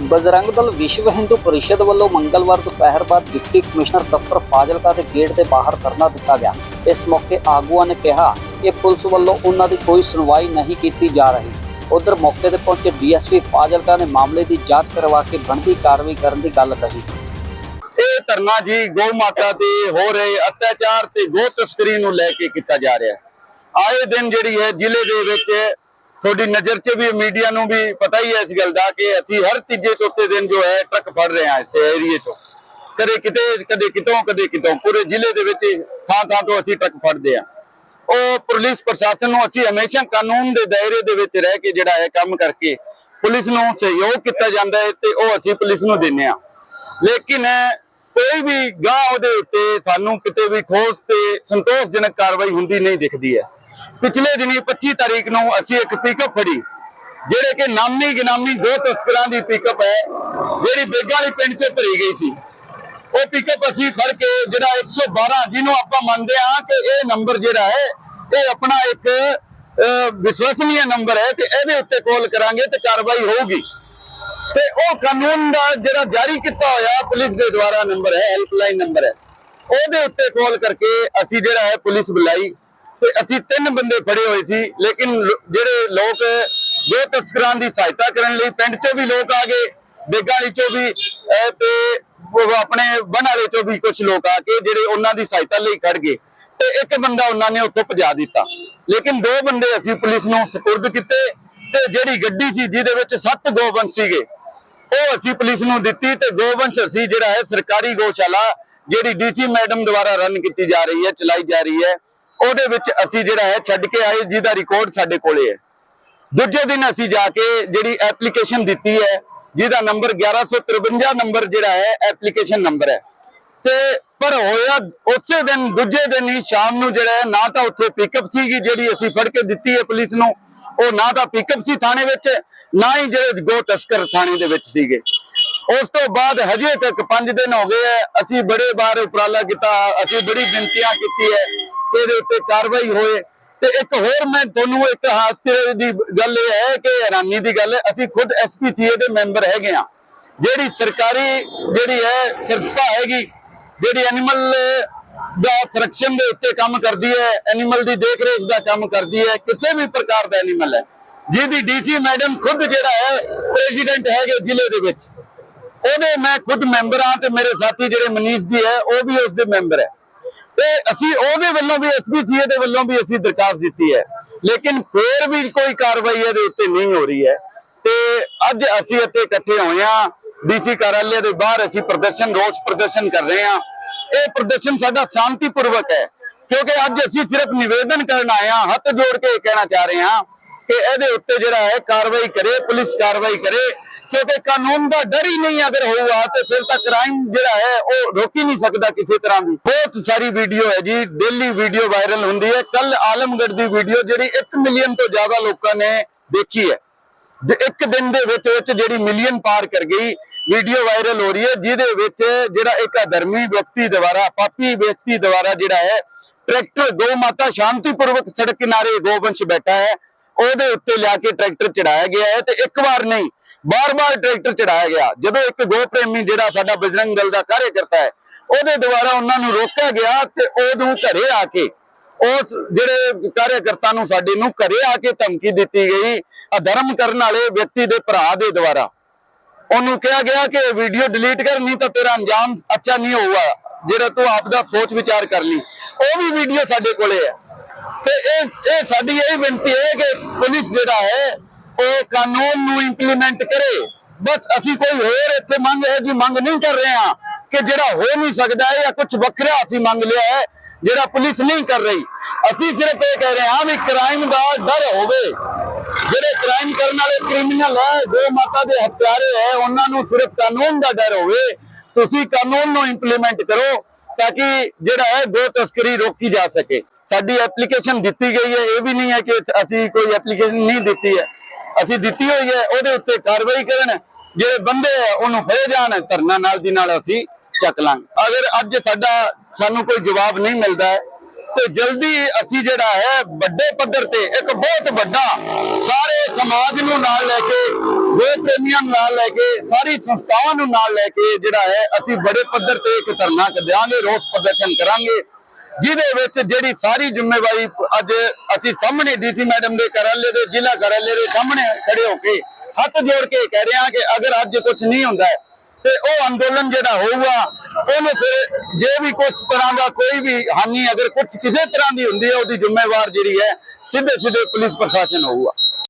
ਬਜਰੰਗ ਦਲ ਵਿਸ਼ਵ ਹਿੰਦੂ ਪਰਿਸ਼ਦ ਵੱਲੋਂ ਮੰਗਲਵਾਰ ਦੁਪਹਿਰ ਬਾਅਦ ਡਿਪਟੀ ਕਮਿਸ਼ਨਰ ਦਫ਼ਤਰ ਫਾਜ਼ਿਲਕਾ ਦੇ ਗੇਟ ਦੇ ਬਾਹਰ ਧਰਨਾ ਦਿੱਤਾ ਗਿਆ। ਇਸ ਮੌਕੇ ਆਗੂਆਂ ਨੇ ਕਿਹਾ ਕਿ ਪੁਲਿਸ ਵੱਲੋਂ ਉਹਨਾਂ ਦੀ ਕੋਈ ਸੁਣਵਾਈ ਨਹੀਂ ਕੀਤੀ ਜਾ ਰਹੀ। ਉਧਰ ਮੌਕੇ ਤੇ ਪਹੁੰਚੇ ਡੀਐਸਪੀ ਫਾਜ਼ਿਲਕਾ ਨੇ ਮਾਮਲੇ ਦੀ ਜਾਂਚ ਕਰਵਾ ਕੇ ਬਣਦੀ ਕਾਰਵਾਈ ਕਰਨ ਦੀ ਗੱਲ ਕਹੀ। ਇਹ ਧਰਨਾ ਜੀ ਗਊ ਮਾਤਾ ਤੇ ਹੋ ਰਹੇ ਅਤਿਆਚਾਰ ਤੇ ਗੋ ਤਸਕਰੀ ਨੂੰ ਲੈ ਕੇ ਕੀਤਾ ਜਾ ਰਿਹਾ। ਹੈ ਆਏ ਦਿਨ ਜਿਹੜੀ ਹੈ ਜ਼ਿਲ੍ਹੇ ਦੇ ਵਿੱਚ ਤੁਹਾਡੀ ਨਜ਼ਰ 'ਚ ਵੀ, ਮੀਡੀਆ ਨੂੰ ਵੀ ਪਤਾ ਹੀ ਹੈ ਇਸ ਗੱਲ ਦਾ ਕਿ ਅਸੀਂ ਹਰ ਤੀਜੇ ਚੌਥੇ ਦਿਨ ਜੋ ਹੈ ਟਰੱਕ ਫੜ ਰਹੇ ਹਾਂ ਇਸ ਏਰੀਏ 'ਚੋਂ। ਕਦੇ ਕਿਤੇ, ਕਦੇ ਕਿਤੋਂ ਕਦੇ ਕਿਤੋਂ। ਪੂਰੇ ਜ਼ਿਲ੍ਹੇ ਦੇ ਵਿੱਚ ਥਾਂ ਥਾਂ ਤੋਂ ਅਸੀਂ ਟਰੱਕ ਫੜਦੇ ਹਾਂ। ਉਹ ਪੁਲਿਸ ਪ੍ਰਸ਼ਾਸਨ ਨੂੰ ਅਸੀਂ ਹਮੇਸ਼ਾ ਕਾਨੂੰਨ ਦੇ ਦਾਇਰੇ ਦੇ ਵਿੱਚ ਰਹਿ ਕੇ ਜਿਹੜਾ ਹੈ ਕੰਮ ਕਰਕੇ ਪੁਲਿਸ ਨੂੰ ਸਹਿਯੋਗ ਕੀਤਾ ਜਾਂਦਾ ਹੈ ਤੇ ਉਹ ਅਸੀਂ ਪੁਲਿਸ ਨੂੰ ਦਿੰਦੇ ਹਾਂ। ਲੇਕਿਨ ਕੋਈ ਵੀ ਗਾਹ ਉਹਦੇ ਉੱਤੇ ਸਾਨੂੰ ਕਿਤੇ ਵੀ ਠੋਸ ਤੇ ਸੰਤੋਸ਼ਜਨਕ ਕਾਰਵਾਈ ਹੁੰਦੀ ਨਹੀਂ ਦਿਖਦੀ ਹੈ। ਪਿਛਲੇ ਦਿਨੀ 25 ਤਾਰੀਖ ਨੂੰ ਅਸੀਂ ਇੱਕ ਪਿਕਅਪ ਫੜੀ, ਜਿਹੜੇ ਕਿ ਨਾਮੀ ਗਿਨਾਮੀ ਦੋ ਤਸਕਰਾਂ ਦੀ ਪਿਕਅਪ ਹੈ, ਜਿਹੜੀ ਬੇਗਾ ਪਿੰਡ 'ਚ ਭਰੀ ਗਈ ਸੀ। ਉਹ ਪਿਕਅਪ ਅਸੀਂ ਫੜ ਕੇ ਜਿਹੜਾ 112 ਜਿਹਨੂੰ ਆਪਾਂ ਮੰਨਦੇ ਹਾਂ ਕਿ ਇਹ ਨੰਬਰ ਜਿਹੜਾ ਹੈ, ਇਹ ਆਪਣਾ ਇੱਕ ਵਿਸ਼ਵਸਨੀय ਨੰਬਰ ਹੈ ਤੇ ਇਹਦੇ ਉੱਤੇ ਕਾਲ ਕਰਾਂਗੇ ਤੇ ਕਾਰਵਾਈ ਹੋਊਗੀ। ਤੇ ਉਹ ਕਾਨੂੰਨ ਦਾ ਜਿਹੜਾ ਜਾਰੀ ਕੀਤਾ ਹੋਇਆ ਪੁਲਿਸ ਦੇ ਦੁਆਰਾ ਨੰਬਰ ਹੈ ਹੈਲਪਲਾਈਨ ਨੰਬਰ ਹੈ। ਉਹਦੇ ਉੱਤੇ ਕਾਲ ਕਰਕੇ ਅਸੀਂ ਜਿਹੜਾ ਹੈ ਪੁਲਿਸ ਬੁਲਾਈ। ਤੇ ਅਸੀਂ ਤਿੰਨ ਬੰਦੇ ਫੜੇ ਹੋਏ ਸੀ, ਲੇਕਿਨ ਜਿਹੜੇ ਲੋਕ ਦੋ ਤਸਕਰਾਂ ਦੀ ਸਹਾਇਤਾ ਕਰਨ ਲਈ ਪਿੰਡ 'ਚੋਂ ਵੀ ਲੋਕ ਆ ਗਏ, ਬੇਗਾਲੀ 'ਚੋਂ ਵੀ ਤੇ ਆਪਣੇ ਬਣ ਵਾਲੇ 'ਚੋਂ ਵੀ ਕੁਝ ਲੋਕ ਆ ਕੇ ਜਿਹੜੇ ਉਹਨਾਂ ਦੀ ਸਹਾਇਤਾ ਲਈ ਖੜ ਗਏ ਤੇ ਇੱਕ ਬੰਦਾ ਉਹਨਾਂ ਨੇ ਉੱਥੋਂ ਭਜਾ ਦਿੱਤਾ। ਲੇਕਿਨ ਦੋ ਬੰਦੇ ਅਸੀਂ ਪੁਲਿਸ ਨੂੰ ਸਪੁਰਦ ਕੀਤੇ ਤੇ ਜਿਹੜੀ ਗੱਡੀ ਸੀ ਜਿਹਦੇ ਵਿੱਚ ਸੱਤ ਗੋਬੰਦ ਸੀਗੇ, ਉਹ ਅਸੀਂ ਪੁਲਿਸ ਨੂੰ ਦਿੱਤੀ ਤੇ ਗੋਵੰਸ਼ ਅਸੀਂ ਜਿਹੜਾ ਹੈ ਸਰਕਾਰੀ ਗੋਸ਼ਾਲਾ ਜਿਹੜੀ ਡੀਸੀ ਮੈਡਮ ਦੁਆਰਾ ਰਨ ਕੀਤੀ ਜਾ ਰਹੀ ਹੈ, ਚਲਾਈ ਜਾ ਰਹੀ ਹੈ ਉਹਦੇ ਵਿੱਚ ਅਸੀਂ ਜਿਹੜਾ ਹੈ ਛੱਡ ਕੇ ਆਏ, ਜਿਹਦਾ ਰਿਕਾਰਡ ਸਾਡੇ ਕੋਲੇ ਹੈ। ਦੂਜੇ ਦਿਨ ਅਸੀਂ ਜਾ ਕੇ ਜਿਹੜੀ ਐਪਲੀਕੇਸ਼ਨ ਦਿੱਤੀ ਹੈ, ਜਿਹਦਾ ਨੰਬਰ 1153 ਨੰਬਰ ਜਿਹੜਾ ਹੈ ਐਪਲੀਕੇਸ਼ਨ ਨੰਬਰ ਹੈ। ਤੇ ਪਰ ਹੋਇਆ ਉਸੇ ਦਿਨ, ਦੂਜੇ ਦਿਨ ਹੀ ਸ਼ਾਮ ਨੂੰ ਜਿਹੜਾ ਨਾ ਤਾਂ ਉੱਥੇ ਪਿਕਅਪ ਸੀਗੀ ਜਿਹੜੀ ਅਸੀਂ ਫੜ ਕੇ ਦਿੱਤੀ ਹੈ ਪੁਲਿਸ ਨੂੰ। ਉਹ ਨਾ ਤਾਂ ਪਿਕਅਪ ਸੀ ਥਾਣੇ ਵਿੱਚ, ਨਾ ਹੀ ਜਿਹੜੇ ਗੋ ਤਸਕਰ ਥਾਣੇ ਦੇ ਵਿੱਚ ਸੀਗੇ। ਉਸ ਤੋਂ ਬਾਅਦ ਹਜੇ ਤੱਕ 5 ਦਿਨ ਹੋ ਗਏ ਹੈ, ਅਸੀਂ ਬੜੇ ਵਾਰ ਉਪਰਾਲਾ ਕੀਤਾ, ਅਸੀਂ ਬੜੀ ਬੇਨਤੀਆਂ ਕੀਤੀ ਹੈ। ਇਹਦੇ ਉੱਤੇ ਕਾਰਵਾਈ ਹੋਏ। ਤੇ ਇੱਕ ਹੋਰ ਮੈਂ ਤੁਹਾਨੂੰ ਇੱਕ ਹਾਸੇ ਦੀ ਗੱਲ ਇਹ ਹੈ ਕਿ ਹੈਰਾਨੀ ਦੀ ਗੱਲ ਹੈ, ਅਸੀਂ ਖੁਦ ਐਸਪੀਸੀਏ ਦੇ ਮੈਂਬਰ ਹੈਗੇ ਆ ਜਿਹੜੀ ਸਰਕਾਰੀ ਜਿਹੜੀ ਹੈ ਸੰਸਥਾ ਹੈਗੀ, ਜਿਹੜੀ ਐਨੀਮਲ ਦਾ ਸੰਰਕਸ਼ਣ ਦੇ ਉੱਤੇ ਕੰਮ ਕਰਦੀ ਹੈ ਐਨੀਮਲ ਦੀ ਦੇਖਰੇਖ ਦਾ ਕੰਮ ਕਰਦੀ ਹੈ, ਕਿਸੇ ਵੀ ਪ੍ਰਕਾਰ ਦਾ ਐਨੀਮਲ ਹੈ, ਜਿਹਦੀ ਡੀਸੀ ਮੈਡਮ ਖੁਦ ਜਿਹੜਾ ਹੈ ਪ੍ਰੈਜ਼ੀਡੈਂਟ ਹੈਗੇ ਜ਼ਿਲ੍ਹੇ ਦੇ ਵਿੱਚ। ਉਹਦੇ ਮੈਂ ਖੁਦ ਮੈਂਬਰ ਹਾਂ ਤੇ ਮੇਰੇ ਸਾਥੀ ਜਿਹੜੇ ਮਨੀਸ਼ ਜੀ ਹੈ, ਉਹ ਵੀ ਉਸ ਦੇ ਮੈਂਬਰ ਹੈ। ਤੇ ਅਸੀਂ ਉਹਦੇ ਵੱਲੋਂ ਵੀ ਐਸਪੀਸੀਏ ਦੇ ਵੱਲੋਂ ਵੀ ਅਸੀਂ ਦਰਖਾਸਤ ਦਿੱਤੀ ਹੈ। ਲੇਕਿਨ ਫੇਰ ਵੀ ਕੋਈ ਕਾਰਵਾਈ ਇਹਦੇ ਉੱਤੇ ਨਹੀਂ ਹੋ ਰਹੀ ਹੈ। ਤੇ ਅੱਜ ਅਸੀਂ ਇੱਥੇ ਇਕੱਠੇ ਹੋਏ ਹਾਂ। ਡੀਸੀ ਕਾਰਆਲੇ ਦੇ ਬਾਹਰ ਅਸੀਂ ਪ੍ਰਦਰਸ਼ਨ, ਰੋਸ ਪ੍ਰਦਰਸ਼ਨ ਕਰ ਰਹੇ ਹਾਂ। ਇਹ ਪ੍ਰਦਰਸ਼ਨ ਸਾਡਾ ਸ਼ਾਂਤੀਪੂਰਵਕ ਹੈ। ਕਿਉਂਕਿ ਅੱਜ ਅਸੀਂ ਸਿਰਫ ਨਿਵੇਦਨ ਕਰਨ ਆਏ ਹਾਂ, ਹੱਥ ਜੋੜ ਕੇ ਇਹ ਕਹਿਣਾ ਚਾਹ ਰਹੇ ਹਾਂ ਕਿ ਇਹਦੇ ਉੱਤੇ ਜਿਹੜਾ ਹੈ ਕਾਰਵਾਈ ਕਰੇ, ਪੁਲਿਸ ਕਾਰਵਾਈ ਕਰੇ। ਕਿਉਂਕਿ ਕਾਨੂੰਨ ਦਾ ਡਰ ਹੀ ਨਹੀਂ ਅਗਰ ਹੋਊਗਾ ਤੇ ਫਿਰ ਤਾਂ ਕ੍ਰਾਈਮ ਜਿਹੜਾ ਹੈ ਉਹ ਰੋਕ ਹੀ ਨਹੀਂ ਸਕਦਾ ਕਿਸੇ ਤਰ੍ਹਾਂ ਵੀ ਬਹੁਤ ਸਾਰੀ ਵੀਡੀਓ ਹੈ ਜੀ ਡੇਲੀ ਵੀਡੀਓ ਵਾਇਰਲ ਹੁੰਦੀ ਹੈ। ਕੱਲ ਆਲਮਗੜ੍ਹ ਦੀ ਵੀਡੀਓ ਜਿਹੜੀ 1 ਮਿਲੀਅਨ ਤੋਂ ਜ਼ਿਆਦਾ ਲੋਕਾਂ ਨੇ ਦੇਖੀ ਹੈ। ਇੱਕ ਦਿਨ ਦੇ ਵਿੱਚ ਵਿੱਚ ਜਿਹੜੀ ਮਿਲੀਅਨ ਪਾਰ ਕਰ ਗਈ ਵੀਡੀਓ ਵਾਇਰਲ ਹੋ ਰਹੀ ਹੈ, ਜਿਹਦੇ ਵਿੱਚ ਜਿਹੜਾ ਇੱਕ ਅਧਰਮੀ ਵਿਅਕਤੀ ਦੁਆਰਾ, ਪਾਪੀ ਵਿਅਕਤੀ ਦੁਆਰਾ ਜਿਹੜਾ ਹੈ ਟਰੈਕਟਰ ਗੋ ਮਾਤਾ ਸ਼ਾਂਤੀਪੂਰਵਕ ਸੜਕ ਕਿਨਾਰੇ ਗੋਵੰਸ਼ ਬੈਠਾ ਹੈ। ਉਹਦੇ ਉੱਤੇ ਲਿਆ ਕੇ ਟਰੈਕਟਰ ਚੜਾਇਆ ਗਿਆ ਹੈ ਤੇ ਇੱਕ ਵਾਰ ਨਹੀਂ ਬਾਰ-ਬਾਰ ਟਰੈਕਟਰ ਚੜਾਇਆ ਗਿਆ। ਜਦੋਂ ਇੱਕ ਗੋ ਪ੍ਰੇਮੀ ਜਿਹੜਾ ਸਾਡਾ ਬਜਰੰਗ ਦਲ ਦਾ ਕਾਰਜਕਰਤਾ ਹੈ, ਉਹਦੇ ਦੁਆਰਾ ਉਹਨਾਂ ਨੂੰ ਰੋਕਿਆ ਗਿਆ ਤੇ ਉਹਨੂੰ ਘਰੇ ਆ ਕੇ, ਉਸ ਜਿਹੜੇ ਕਾਰਜਕਰਤਾ ਨੂੰ ਸਾਡੇ ਨੂੰ ਘਰੇ ਆ ਕੇ ਧਮਕੀ ਦਿੱਤੀ ਗਈ ਅਧਰਮ ਕਰਨ ਵਾਲੇ ਵਿਅਕਤੀ ਦੇ ਭਰਾ ਦੇ ਦੁਆਰਾ। ਉਹਨੂੰ ਕਿਹਾ ਗਿਆ ਕਿ ਵੀਡੀਓ ਡਿਲੀਟ ਕਰ ਨਹੀਂ ਤਾਂ ਤੇਰਾ ਅੰਜਾਮ ਅੱਛਾ ਨਹੀਂ ਹੋਊਗਾ, ਜਿਹੜਾ ਤੂੰ ਆਪ ਦਾ ਸੋਚ ਵਿਚਾਰ ਕਰ ਲਈ। ਉਹ ਵੀ ਵੀਡੀਓ ਸਾਡੇ ਕੋਲੇ ਹੈ। ਤੇ ਇਹ ਇਹ ਸਾਡੀ ਇਹ ਬੇਨਤੀ ਹੈ ਕਿ ਪੁਲਿਸ ਜਿਹੜਾ ਹੈ ਉਹ ਕਾਨੂੰਨ ਨੂੰ ਇੰਪਲੀਮੈਂਟ ਕਰੇ। ਬਸ ਅਸੀਂ ਕੋਈ ਹੋਰ ਇੱਥੇ ਮੰਗ ਹੈ ਜੀ ਮੰਗ ਨਹੀਂ ਕਰ ਰਹੇ ਹਾਂ ਕਿ ਜਿਹੜਾ ਹੋ ਨਹੀਂ ਸਕਦਾ ਹੈ ਜਾਂ ਕੁਝ ਵੱਖਰਾ ਅਸੀਂ ਮੰਗ ਲਿਆ ਹੈ, ਜਿਹੜਾ ਪੁਲਿਸ ਨਹੀਂ ਕਰ ਰਹੀ। ਅਸੀਂ ਸਿਰਫ ਇਹ ਕਹਿ ਰਹੇ ਹਾਂ ਵੀ ਕ੍ਰਾਈਮ ਦਾ ਡਰ ਹੋਵੇ। ਜਿਹੜੇ ਕ੍ਰਾਈਮ ਕਰਨ ਵਾਲੇ ਕ੍ਰਿਮੀਨਲ ਹੈ ਗੋ ਮਾਤਾ ਦੇ ਹਥਿਆਰੇ ਹੈ, ਉਹਨਾਂ ਨੂੰ ਸਿਰਫ ਕਾਨੂੰਨ ਦਾ ਡਰ ਹੋਵੇ। ਤੁਸੀਂ ਕਾਨੂੰਨ ਨੂੰ ਇੰਪਲੀਮੈਂਟ ਕਰੋ ਤਾਂ ਕਿ ਜਿਹੜਾ ਹੈ ਗੋ ਤਸਕਰੀ ਰੋਕੀ ਜਾ ਸਕੇ। ਸਾਡੀ ਐਪਲੀਕੇਸ਼ਨ ਦਿੱਤੀ ਗਈ ਹੈ, ਇਹ ਵੀ ਨਹੀਂ ਹੈ ਕਿ ਅਸੀਂ ਕੋਈ ਐਪਲੀਕੇਸ਼ਨ ਨਹੀਂ ਦਿੱਤੀ ਹੈ। ਅਸੀਂ ਦਿੱਤੀ ਹੋਈ ਹੈ, ਉਹਦੇ ਉੱਤੇ ਕਾਰਵਾਈ ਕਰਨ, ਜਿਹੜੇ ਬੰਦੇ ਹੈ, ਉਹਨੂੰ ਹੋ ਜਾਣ, ਧਰਨਾ ਨਾਲ ਦੀ ਨਾਲ ਅਸੀਂ ਚੱਕ ਲਾਂਗੇ। ਅਗਰ ਅੱਜ ਸਾਡਾ, ਸਾਨੂੰ ਕੋਈ ਜਵਾਬ ਨਹੀਂ ਮਿਲਦਾ ਤੇ ਜਲਦੀ ਅਸੀਂ ਜਿਹੜਾ ਹੈ, ਵੱਡੇ ਪੱਧਰ ਤੇ, ਇੱਕ ਬਹੁਤ ਵੱਡਾ, ਸਾਰੇ ਸਮਾਜ ਨੂੰ ਨਾਲ ਲੈ ਕੇ ਵੇ ਪ੍ਰੇਮੀਆਂ ਨੂੰ ਨਾਲ ਲੈ ਕੇ, ਸਾਰੀ ਸੰਸਥਾਵਾਂ ਨੂੰ ਨਾਲ ਲੈ ਕੇ ਜਿਹੜਾ ਹੈ, ਅਸੀਂ ਬੜੇ ਪੱਧਰ ਤੇ ਇੱਕ ਧਰਨਾ ਦਿਆਂਗੇ ਰੋਸ ਪ੍ਰਦਰਸ਼ਨ ਕਰਾਂਗੇ। ਜਿਹਦੇ ਵਿੱਚ ਜਿਹੜੀ ਸਾਰੀ ਜ਼ਿੰਮੇਵਾਰੀ ਅੱਜ ਅਸੀਂ ਸਾਹਮਣੇ ਡੀਸੀ ਮੈਡਮ ਦੇ ਕਾਰਆਲੇ ਦੇ, ਜ਼ਿਲ੍ਹਾ ਕਾਰਆਲੇ ਦੇ ਸਾਹਮਣੇ ਖੜੇ ਹੋ ਕੇ ਹੱਥ ਜੋੜ ਕੇ ਕਹਿ ਰਹੇ ਹਾਂ ਕਿ ਅਗਰ ਅੱਜ ਕੁਝ ਨਹੀਂ ਹੁੰਦਾ ਤੇ ਉਹ ਅੰਦੋਲਨ ਜਿਹੜਾ ਹੋਊਗਾ, ਉਹਨੂੰ ਫਿਰ ਜੇ ਵੀ ਕੁਝ ਤਰ੍ਹਾਂ ਦਾ ਕੋਈ ਵੀ ਹਾਨੀ ਅਗਰ ਕੁਝ ਕਿਸੇ ਤਰ੍ਹਾਂ ਦੀ ਹੁੰਦੀ ਹੈ, ਉਹਦੀ ਜ਼ਿੰਮੇਵਾਰ ਜਿਹੜੀ ਹੈ ਸਿੱਧੇ ਸਿੱਧੇ ਪੁਲਿਸ ਪ੍ਰਸ਼ਾਸਨ ਹੋਊਗਾ।